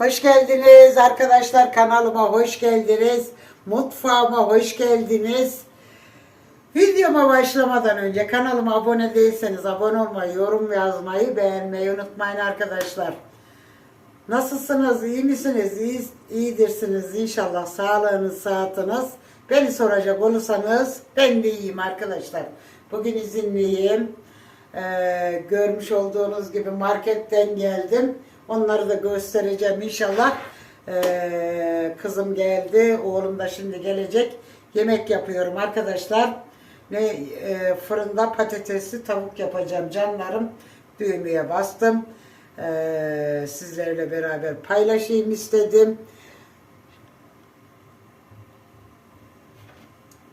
Hoş geldiniz arkadaşlar kanalıma hoş geldiniz. Mutfağıma hoş geldiniz. Videoma başlamadan önce kanalıma abone değilseniz abone olmayı, yorum yazmayı, beğenmeyi unutmayın arkadaşlar. Nasılsınız? iyi misiniz? İyi, iyidirsiniz inşallah. Sağlığınız, saatiniz. Beni soracak olursanız ben de iyiyim arkadaşlar. Bugün izinliyim. Ee, görmüş olduğunuz gibi marketten geldim. Onları da göstereceğim inşallah. Ee, kızım geldi. Oğlum da şimdi gelecek. Yemek yapıyorum arkadaşlar. Ne e, fırında patatesli tavuk yapacağım canlarım. Düğmeye bastım. Ee, sizlerle beraber paylaşayım istedim.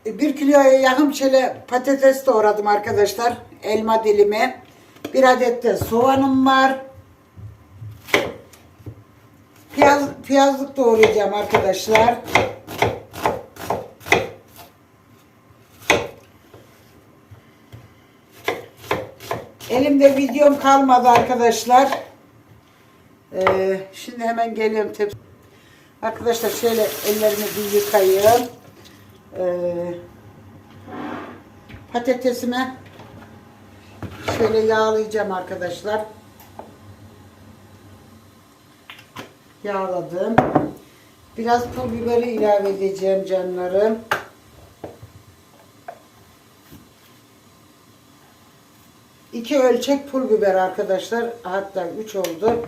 E, Bir kiloya yakın şöyle patates doğradım arkadaşlar. Elma dilimi. Bir adet de soğanım var. Piyazlık doğrayacağım arkadaşlar. Elimde videom kalmadı arkadaşlar. Ee, şimdi hemen geliyorum tepsi. Arkadaşlar şöyle ellerimi yıkayayım. Ee, patatesime şöyle yağlayacağım arkadaşlar. Yağladım. Biraz pul biberi ilave edeceğim canlarım. İki ölçek pul biber arkadaşlar. Hatta üç oldu.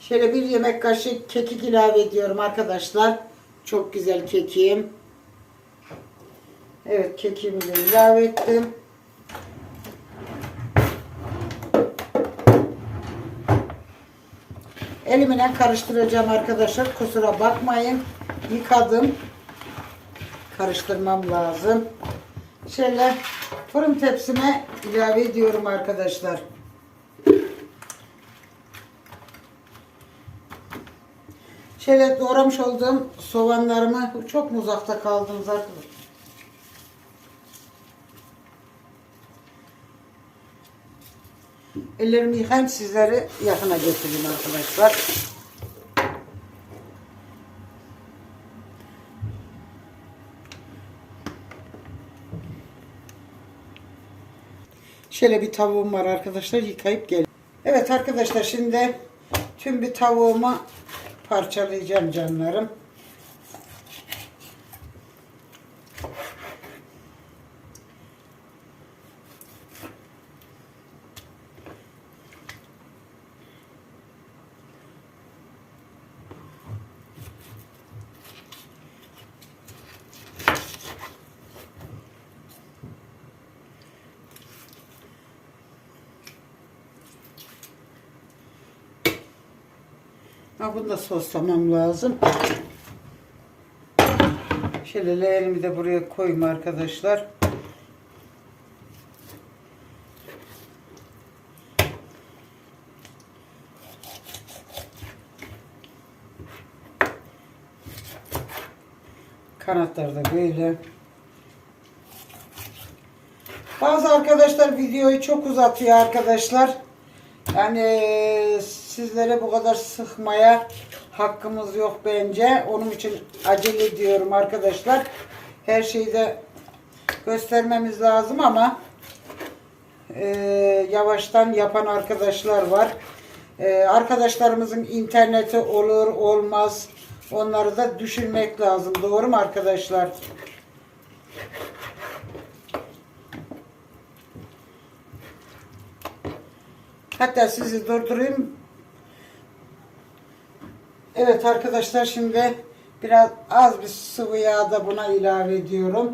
Şöyle bir yemek kaşığı kekik ilave ediyorum arkadaşlar. Çok güzel kekim. Evet kekimi de ilave ettim. Elimle karıştıracağım arkadaşlar. Kusura bakmayın. Yıkadım. Karıştırmam lazım. Şöyle fırın tepsime ilave ediyorum arkadaşlar. Şöyle doğramış olduğum soğanlarımı çok mu uzakta kaldınız arkadaşlar? Ellerimi yıkayayım sizleri yakına getireyim arkadaşlar. Şöyle bir tavuğum var arkadaşlar yıkayıp gel. Evet arkadaşlar şimdi tüm bir tavuğumu parçalayacağım canlarım. Ha bunu da soslamam lazım. Şöyle leğenimi de buraya koyayım arkadaşlar. Kanatlar da böyle. Bazı arkadaşlar videoyu çok uzatıyor arkadaşlar. Yani sizlere bu kadar sıkmaya hakkımız yok bence. Onun için acele ediyorum arkadaşlar. Her şeyi de göstermemiz lazım ama e, yavaştan yapan arkadaşlar var. E, arkadaşlarımızın interneti olur olmaz onları da düşünmek lazım. Doğru mu arkadaşlar? Hatta sizi durdurayım. Evet arkadaşlar şimdi biraz az bir sıvı yağ da buna ilave ediyorum.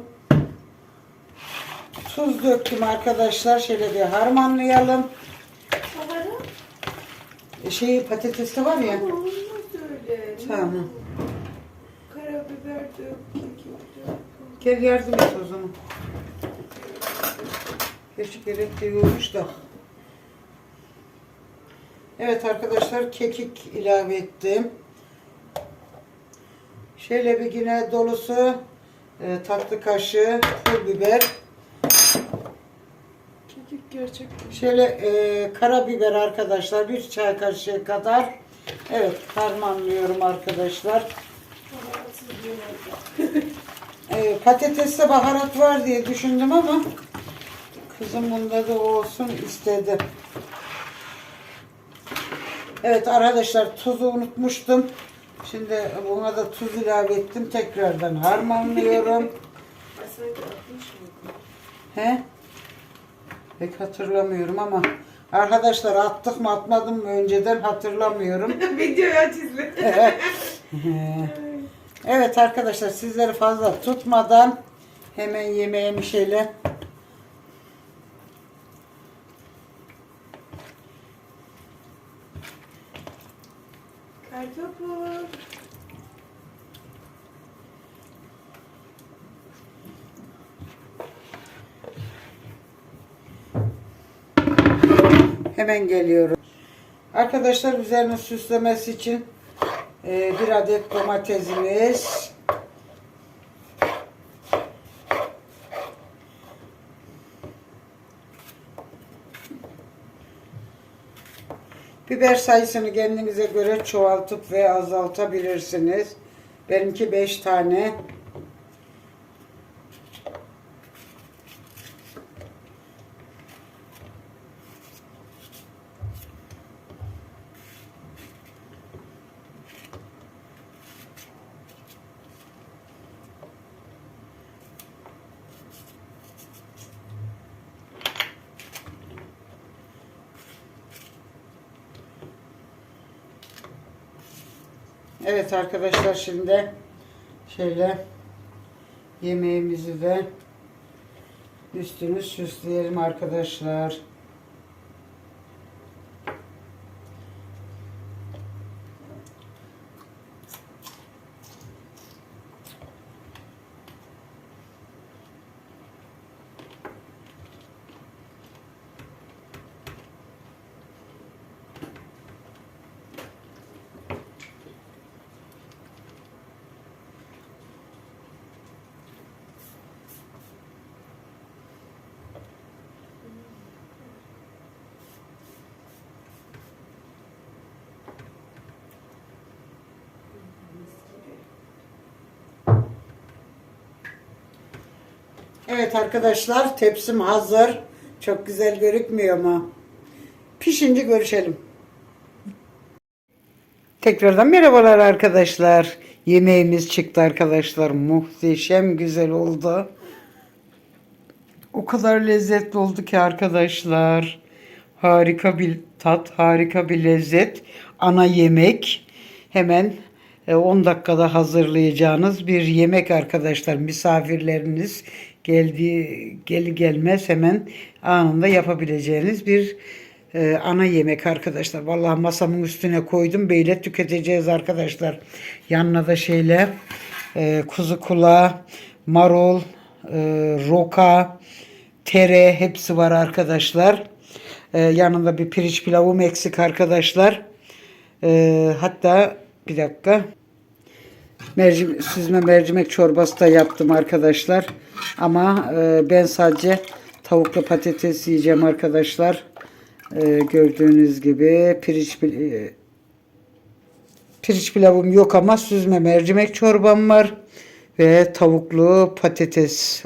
Tuz döktüm arkadaşlar. Şöyle bir harmanlayalım. E, Şey patates de var ya. Tamam. Karabiber dök, kekik dök. Gel yardım et o zaman. Keşke gerek de da. Evet arkadaşlar kekik ilave ettim. Şöyle bir yine dolusu e, tatlı kaşığı pul biber. Kekik gerçek. Şöyle e, karabiber arkadaşlar. Bir çay kaşığı kadar. Evet harmanlıyorum arkadaşlar. E, patateste baharat var diye düşündüm ama kızım bunda da olsun istedi. Evet arkadaşlar tuzu unutmuştum. Şimdi buna da tuz ilave ettim. Tekrardan harmanlıyorum. He? Pek hatırlamıyorum ama arkadaşlar attık mı atmadım mı önceden hatırlamıyorum. Videoyu aç izle. evet arkadaşlar sizleri fazla tutmadan hemen Kartopu. hemen geliyorum. Arkadaşlar üzerine süslemesi için e, bir adet domatesimiz Biber sayısını kendinize göre çoğaltıp ve azaltabilirsiniz. Benimki 5 tane. Evet arkadaşlar şimdi şöyle yemeğimizi de üstünü süsleyelim arkadaşlar. Evet arkadaşlar tepsim hazır. Çok güzel görükmüyor mu? Pişince görüşelim. Tekrardan merhabalar arkadaşlar. Yemeğimiz çıktı arkadaşlar. Muhteşem güzel oldu. O kadar lezzetli oldu ki arkadaşlar. Harika bir tat, harika bir lezzet. Ana yemek. Hemen e, 10 dakikada hazırlayacağınız bir yemek arkadaşlar. Misafirleriniz geldiği geli gelmez hemen anında yapabileceğiniz bir e, ana yemek arkadaşlar. Vallahi masamın üstüne koydum. Böyle tüketeceğiz arkadaşlar. Yanına da şeyle e, kuzu kulağı, marul, e, roka, tere hepsi var arkadaşlar. E, yanında bir pirinç pilavım eksik arkadaşlar. E, hatta bir dakika. Mercim, süzme mercimek çorbası da yaptım arkadaşlar. Ama e, ben sadece tavuklu patates yiyeceğim arkadaşlar. E, gördüğünüz gibi pirinç e, pirinç pilavım yok ama süzme mercimek çorbam var ve tavuklu patates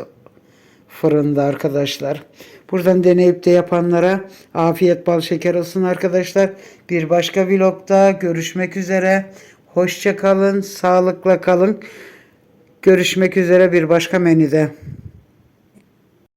fırında arkadaşlar. Buradan deneyip de yapanlara afiyet bal şeker olsun arkadaşlar. Bir başka vlogda görüşmek üzere. Hoşça kalın, sağlıkla kalın. Görüşmek üzere bir başka menüde.